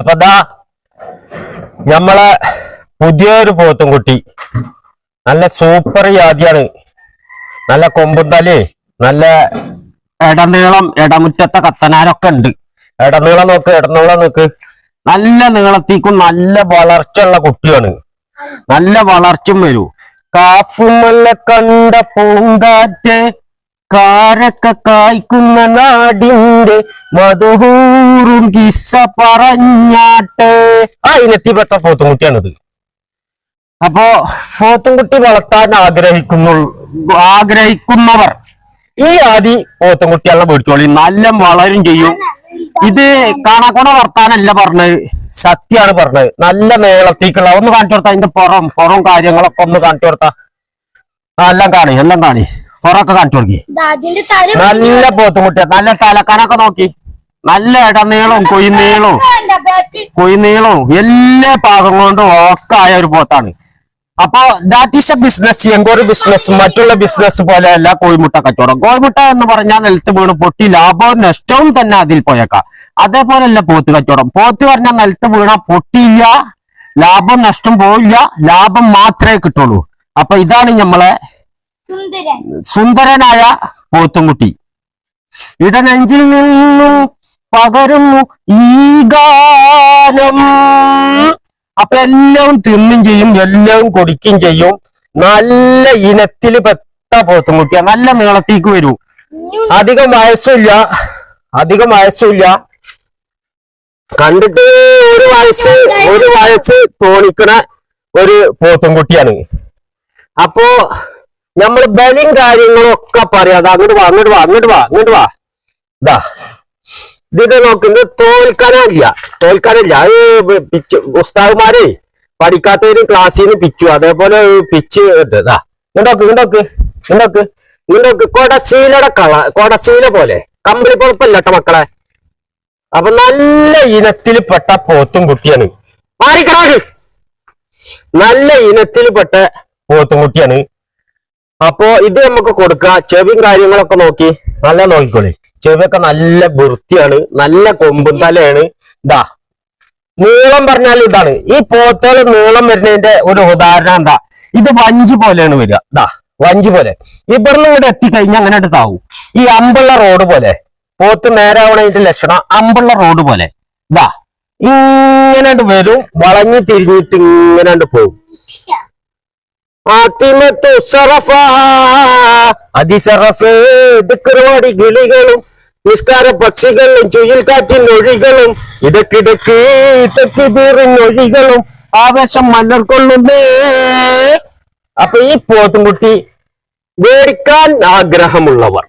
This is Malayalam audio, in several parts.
അപ്പൊ ദാ നമ്മളെ പുതിയൊരു പോത്തും കുട്ടി. നല്ല സൂപ്പർ ജാതിയാണ്. നല്ല കൊമ്പും തലേ നല്ല ഇടനീളം ഇടമുറ്റത്തെ കത്തനാരൊക്കെ ഉണ്ട്. ഇടനീളം നോക്ക് ഇടനീളം നോക്ക്. നല്ല നീളത്തേക്കും നല്ല വളർച്ചയുള്ള കുട്ടിയാണ്. നല്ല വളർച്ചയും വരൂ. കാഫുമല്ല കണ്ട പൂങ്കാറ്റ് കാരക്ക കായ്ക്കുന്ന നാടിന്റെ മധുഹൂറും കിസ്സ പറഞ്ഞാട്ട്. ആ ഇനത്തിൽപ്പെട്ട പോത്തുംകുട്ടിയാണിത്. അപ്പോ പോത്തുംകുട്ടി വളർത്താൻ ആഗ്രഹിക്കുന്നു ആഗ്രഹിക്കുന്നവർ ഈ ആദി പോത്തുംകുട്ടികളെ പേടിച്ചോളി. നല്ല വളരും ചെയ്യും. ഇത് കാണാക്കോണ വർത്താനല്ല പറഞ്ഞത്. സത്യാണ് പറഞ്ഞത്. നല്ല മേളത്തേക്കുള്ള ഒന്ന് കാണിച്ചു കൊടുത്താ അതിന്റെ പുറം പുറം കാര്യങ്ങളൊക്കെ ഒന്ന് കാണിച്ചു കൊടുത്താ. എല്ലാം കാണി എല്ലാം കാണി. പുറമൊക്കെ കാണിച്ചു കൊടുക്കി. നല്ല പോത്തുമുട്ട നല്ല തലക്കാനൊക്കെ നോക്കി. നല്ല ഇടനീളവും കൊയ്നീളവും കൊയ്നീളവും എല്ലാ പാകം കൊണ്ടും ഒക്കെ ആയ ഒരു പോത്താണ്. അപ്പൊ ദാറ്റ് ഈസ് എ ബിസിനസ് എങ്കൊരു ബിസിനസ് മറ്റുള്ള ബിസിനസ് പോലെ പോലെയല്ല കോഴിമുട്ട കച്ചവടം. കോഴിമുട്ട എന്ന് പറഞ്ഞാൽ നിലത്ത് വീണ് പൊട്ടി ലാഭവും നഷ്ടവും തന്നെ അതിൽ പോയേക്കാം. അതേപോലെയല്ല പോത്ത് കച്ചവടം. പോത്ത് പറഞ്ഞാൽ നിലത്ത് വീണ പൊട്ടിയില്ല ലാഭം നഷ്ടം പോയില്ല ലാഭം മാത്രമേ കിട്ടുള്ളൂ. അപ്പൊ ഇതാണ് നമ്മളെ സുന്ദരനായ പോത്തുംകുട്ടി. ഇടനെഞ്ചിൽ നിന്നും പകരുന്നു ഈ ഗാനം. അപ്പൊ എല്ലാം തിന്നും ചെയ്യും എല്ലാം കൊടിക്കും ചെയ്യും. നല്ല ഇനത്തിൽ പെട്ട പോത്തുംകുട്ടിയ. നല്ല നീളത്തേക്ക് വരൂ. അധികം വയസ്സില്ല അധികം വയസ്സില്ല കണ്ടിട്ട് ഒരു വയസ്സ് ഒരു വയസ്സ് തോണിക്കണ ഒരു പോത്തുംകുട്ടിയാണ്. അപ്പോ നമ്മൾ ബലിയും കാര്യങ്ങളും ഒക്കെ പറയാം. അത് അങ്ങോട്ട് വാ അങ്ങോട്ട് വാ അങ്ങോട്ട് വാ അങ്ങോട്ട് വാ. ഇതാ ഇത് നോക്കുന്നത് തോൽക്കാനില്ല തോൽക്കാനില്ല അത് പിച്ച് ഉസ്താവുമാരെ പഠിക്കാത്തവര് ക്ലാസ്സിൽ നിന്ന് പിച്ചു. അതേപോലെ പിച്ച്. ഇതാ ഇങ്ങോട്ട് ഇങ്ങോട്ട് ഇങ്ങോട്ട് ഇങ്ങോട്ട് കൊടശീലയുടെ കള കൊടശീല പോലെ. കമ്പിളി പൊറപ്പല്ല കേട്ടോ മക്കളെ? അപ്പൊ നല്ല ഇനത്തിൽ പെട്ട പോത്തും കുട്ടിയാണ്. മാറിക്കടാ നല്ല ഇനത്തിൽ പെട്ട പോത്തും കുട്ടിയാണ്. അപ്പോ ഇത് നമുക്ക് കൊടുക്കാം. ചെവിയും കാര്യങ്ങളൊക്കെ നോക്കി. നല്ല നോക്കിക്കോളി. ചെവിയൊക്കെ നല്ല വൃത്തിയാണ്. നല്ല കൊമ്പും തലയാണ്. ഇതാ നീളം പറഞ്ഞാൽ ഇതാണ്. ഈ പോത്തോളം നീളം വരുന്നതിന്റെ ഒരു ഉദാഹരണം എന്താ? ഇത് വഞ്ചി പോലെയാണ് വരിക. ഇതാ വഞ്ചി പോലെ. ഇവിടുന്ന് ഇവിടെ എത്തിക്കഴിഞ്ഞാൽ അങ്ങനെ എടുത്താവും ഈ അമ്പുള്ള റോഡ് പോലെ. പോത്ത് നേരാവണതിന്റെ ലക്ഷണം അമ്പുള്ള റോഡ് പോലെ. ഇതാ ഇങ്ങനെ വരും. വളഞ്ഞു തിരിഞ്ഞിട്ട് ഇങ്ങനെ പോകും ആത്തിമത്തു സറഫ. അതിസറഫ് ദിക്കറുവാടി കിളികളും നിസ്കാര പക്ഷികളും ചുഴൽക്കാറ്റിൻ കാറ്റിൻ ഒഴികളും ഇടക്കിടക്ക് തെറ്റിപ്പീറിൻ ഒഴികളും ആവേശം മലർക്കൊള്ളുന്നേ. അപ്പൊ ഈ പോത്തുംകുട്ടി മേടിക്കാൻ ആഗ്രഹമുള്ളവർ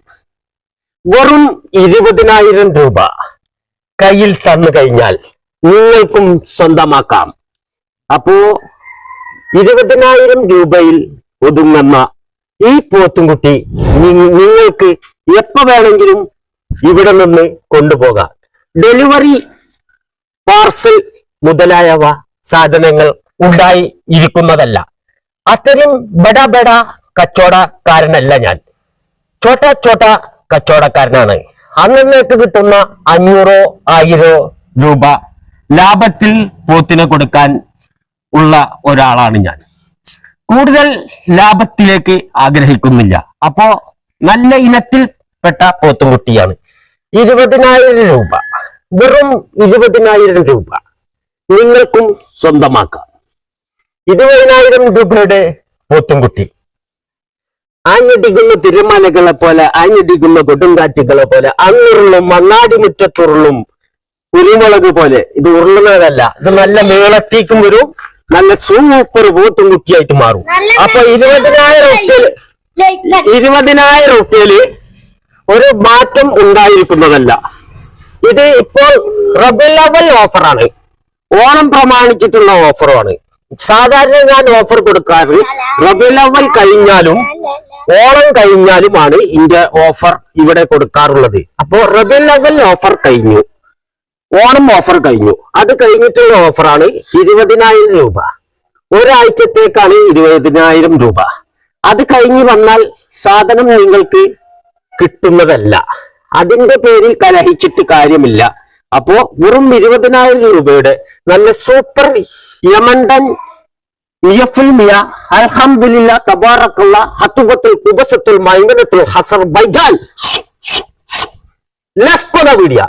വെറും ഇരുപതിനായിരം രൂപ കയ്യിൽ തന്നു കഴിഞ്ഞാൽ നിങ്ങൾക്കും സ്വന്തമാക്കാം. അപ്പോ ഇരുപതിനായിരം രൂപയിൽ ഒതുങ്ങുന്ന ഈ പോത്തുംകുട്ടി നിങ്ങൾക്ക് എപ്പോ വേണമെങ്കിലും ഇവിടെ നിന്ന് കൊണ്ടുപോകാം. ഡെലിവറി പാർസൽ മുതലായവ സാധനങ്ങൾ ഉണ്ടായി ഇരിക്കുന്നതല്ല. അത്തരം ബഡ ബഡ കച്ചവടക്കാരനല്ല ഞാൻ. ചോട്ട ചോട്ട കച്ചവടക്കാരനാണ്. അന്നേക്ക് കിട്ടുന്ന അഞ്ഞൂറോ ആയിരോ രൂപ ലാഭത്തിൽ പോത്തിനെ കൊടുക്കാൻ ഉള്ള ഒരാളാണ് ഞാൻ. കൂടുതൽ ലാഭത്തിലേക്ക് ആഗ്രഹിക്കുന്നില്ല. അപ്പോ നല്ല ഇനത്തിൽ പെട്ട പോത്തുംകുട്ടിയാണ്. ഇരുപതിനായിരം രൂപ. വെറും ഇരുപതിനായിരം രൂപ നിങ്ങൾക്കും സ്വന്തമാക്കാം. ഇരുപതിനായിരം രൂപയുടെ പോത്തുംകുട്ടി. ആഞ്ഞടിക്കുന്ന തിരുമാലകളെ പോലെ ആഞ്ഞടിക്കുന്ന കൊടുങ്കാറ്റുകളെ പോലെ അങ്ങുരുളും മണ്ണാടി മുറ്റത്തുരുളും കുരുമുളക് പോലെ. ഇത് ഉരുളുന്നതല്ല. ഇത് നല്ല നീളത്തേക്കും വരും. നല്ല സൂപ്പർ പോത്തും കുട്ടിയായിട്ട് മാറും. അപ്പൊ ഇരുപതിനായിരം റുപ്യയിൽ ഇരുപതിനായിരം റുപ്യയിൽ ഒരു മാറ്റം ഉണ്ടായിരിക്കുന്നതല്ല. ഇത് ഇപ്പോൾ റബൽ ലെവൽ ഓഫറാണ് ഓണം പ്രമാണിച്ചിട്ടുള്ള ഓഫറാണ് സാധാരണ ഞാൻ ഓഫർ കൊടുക്കാറ് റബൽ ലെവൽ കഴിഞ്ഞാലും ഓണം കഴിഞ്ഞാലുമാണ് ഇതിന്റെ ഓഫർ ഇവിടെ കൊടുക്കാറുള്ളത്. അപ്പോ റബൽ ലെവൽ ഓഫർ കഴിഞ്ഞു. ഓണം ഓഫർ കഴിഞ്ഞു. അത് കഴിഞ്ഞിട്ടുള്ള ഓഫറാണ് ഇരുപതിനായിരം രൂപ. ഒരാഴ്ചത്തേക്കാണ് ഇരുപതിനായിരം രൂപ. അത് കഴിഞ്ഞ് വന്നാൽ സാധനം നിങ്ങൾക്ക് കിട്ടുന്നതല്ല. അതിന്റെ പേരിൽ കലഹിച്ചിട്ട് കാര്യമില്ല. അപ്പോ വെറും ഇരുപതിനായിരം രൂപയുടെ നല്ല സൂപ്പർ യമണ്ടൻ മിയ കുബസത്തുൽ മൈമനത്തുൽ ഹസർ ബൈജാൻ. ലെസ്കോദ വീഡിയ